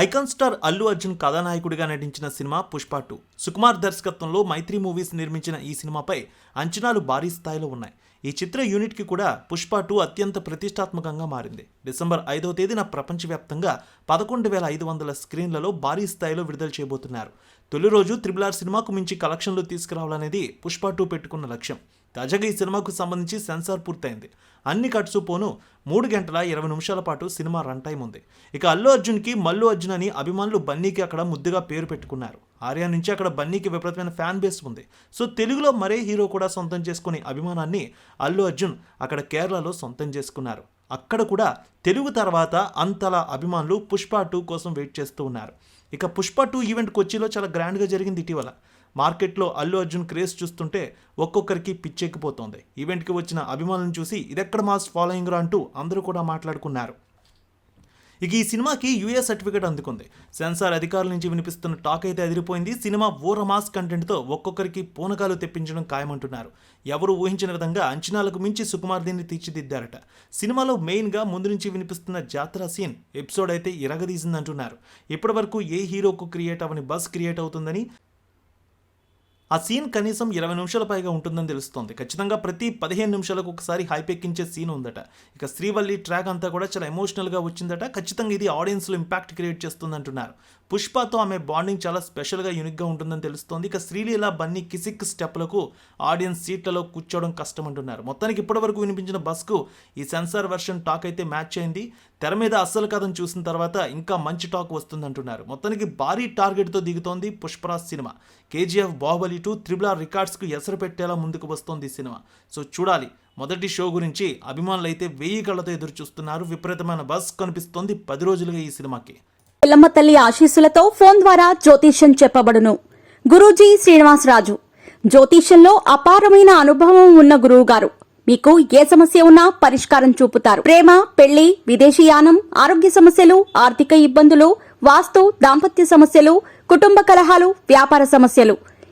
Icon star Allu Arjun కథానాయకుడిగా నటించిన cinema Pushpa two. Sukumar దర్శకత్వంలో మైత్రి మూవీస్ నిర్మించిన ఈ సినిమాపై అంచనాలు భారీ స్థాయిలో ఉన్నాయి. ఈ చిత్ర యూనిట్కి కూడా పుష్ప టూ అత్యంత ప్రతిష్టాత్మకంగా మారింది. డిసెంబర్ ఐదవ తేదీన ప్రపంచవ్యాప్తంగా పదకొండు వేల ఐదు వందల స్క్రీన్లలో భారీ స్థాయిలో విడుదల చేయబోతున్నారు. తొలి రోజు త్రిబుల్ ఆర్ సినిమాకు మించి కలెక్షన్లు తీసుకురావాలనేది పుష్ప టూ పెట్టుకున్న లక్ష్యం. తాజాగా ఈ సినిమాకు సంబంధించి సెన్సార్ పూర్తయింది. అన్ని కట్సు పోను మూడు గంటల ఇరవై నిమిషాల పాటు సినిమా రన్ టైం ఉంది. ఇక అల్లు అర్జున్కి మల్లు అర్జున్ అని అభిమానులు బన్నీకి అక్కడ ముద్దుగా పేరు పెట్టుకున్నారు. ఆర్యా నుంచి అక్కడ బన్నీకి విపరీతమైన ఫ్యాన్ బేస్ ఉంది. సో తెలుగులో మరే హీరో కూడా సొంతం చేసుకునే అభిమానాన్ని అల్లు అర్జున్ అక్కడ కేరళలో సొంతం చేసుకున్నారు. అక్కడ కూడా తెలుగు తర్వాత అంతలా అభిమానులు పుష్ప టూ కోసం వెయిట్ చేస్తూ ఉన్నారు. ఇక పుష్ప టూ ఈవెంట్ కొచ్చిలో చాలా గ్రాండ్గా జరిగింది ఇటీవల. మార్కెట్లో అల్లు అర్జున్ క్రేజ్ చూస్తుంటే ఒక్కొక్కరికి పిచ్చెక్కిపోతోంది. ఈవెంట్కి వచ్చిన అభిమానులను చూసి ఇదెక్కడ మాస్ ఫాలోయింగ్ రా అంటూ అందరూ కూడా మాట్లాడుకున్నారు. ఇక ఈ సినిమాకి యూఏ సర్టిఫికేట్ అందుకుంది. సెన్సార్ అధికారుల నుంచి వినిపిస్తున్న టాక్ అయితే అదిరిపోయింది. సినిమా ఓర మాస్ కంటెంట్తో ఒక్కొక్కరికి పూనకాలు తెప్పించడం ఖాయమంటున్నారు. ఎవరు ఊహించిన విధంగా అంచనాలకు మించి సుకుమార్ దీన్ని తీర్చిదిద్దారట. సినిమాలో మెయిన్గా ముందు నుంచి వినిపిస్తున్న జాతర సీన్ ఎపిసోడ్ అయితే ఇరగదీసిందంటున్నారు. ఇప్పటివరకు ఏ హీరోకు క్రియేట్ అవని బస్ క్రియేట్ అవుతుందని ఆ సీన్ కనీసం ఇరవై నిమిషాల పైగా ఉంటుందని తెలుస్తోంది. ఖచ్చితంగా ప్రతి పదిహేను నిమిషాలకు ఒకసారి హైపెక్కించే సీన్ ఉందట. ఇక శ్రీవల్లి ట్రాక్ అంతా కూడా చాలా ఎమోషనల్గా వచ్చిందట. ఖచ్చితంగా ఇది ఆడియన్స్లో ఇంపాక్ట్ క్రియేట్ చేస్తుంది అంటున్నారు పుష్పతో ఆమె బాండింగ్ చాలా స్పెషల్గా యూనిక్గా ఉంటుందని తెలుస్తోంది. ఇక శ్రీలీల బన్నీ కిసిక్ స్టెప్లకు ఆడియన్స్ సీట్లలో కూర్చోవడం కష్టం అంటున్నారు మొత్తానికి ఇప్పటివరకు వినిపించిన బస్కు ఈ సెన్సార్ వెర్షన్ టాక్ అయితే మ్యాచ్ అయింది. తెర మీద అస్సలు కథను చూసిన తర్వాత ఇంకా మంచి టాక్ వస్తుందంటున్నారు. మొత్తానికి భారీ టార్గెట్తో దిగుతోంది Pushparaj cinema. KGF Baahubali two triple R రికార్డ్స్కు ఎసరు పెట్టేలా ముందుకు వస్తోంది ఈ సినిమా. సో చూడాలి. మొదటి షో గురించి అభిమానులు అయితే వెయ్యి కళ్ళతో ఎదురు చూస్తున్నారు విపరీతమైన బస్ కనిపిస్తోంది పది రోజులుగా ఈ సినిమాకి. పిల్లమ్మ తల్లి ఆశీస్సులతో ఫోన్ ద్వారా జ్యోతిష్యం చెప్పబడును. గురూజీ శ్రీనివాసరాజు జ్యోతిష్యంలో అపారమైన అనుభవం ఉన్న గురువు గారు మీకు ఏ సమస్య ఉన్నా పరిష్కారం చూపుతారు. ప్రేమ పెళ్ళి విదేశీయానం ఆరోగ్య సమస్యలు ఆర్థిక ఇబ్బందులు వాస్తు దాంపత్య సమస్యలు కుటుంబ కలహాలు వ్యాపార సమస్యలు.